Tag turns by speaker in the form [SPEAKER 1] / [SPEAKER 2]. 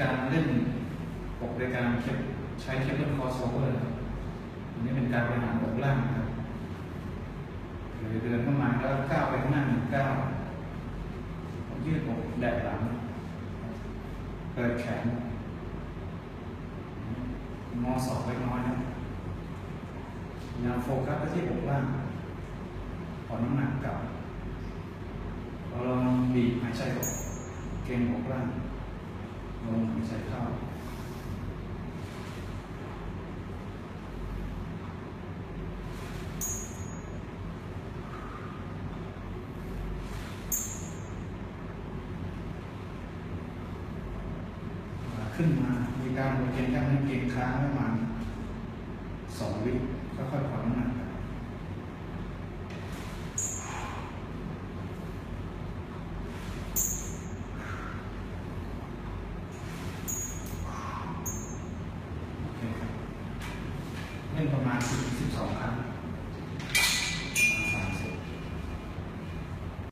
[SPEAKER 1] การเล่นปกโดยการใช้เคปเปิลคอสโอเวอร์อันนี้เป็นการบริหารอกล่างนะครับคือเดินเข้ามาแล้วก้าวไปข้างหน้าหนึ่งก้าวยืดอกแดดหลังเปิดแขนงอศอกเล็กน้อยนะพยายามโฟกัสไปที่อกล่างผ่อนน้ำหนักกลับเราลองบีบหายใจออกเก่งอกล่างลงหายใจเข้า ขึ้นมา มีการบริเกณกล้ามเนื้อเกร็งค้างประมาณสองวิค่อยๆผ่อนน้ำหนักเล่นประมาณ10-12 ครั้ง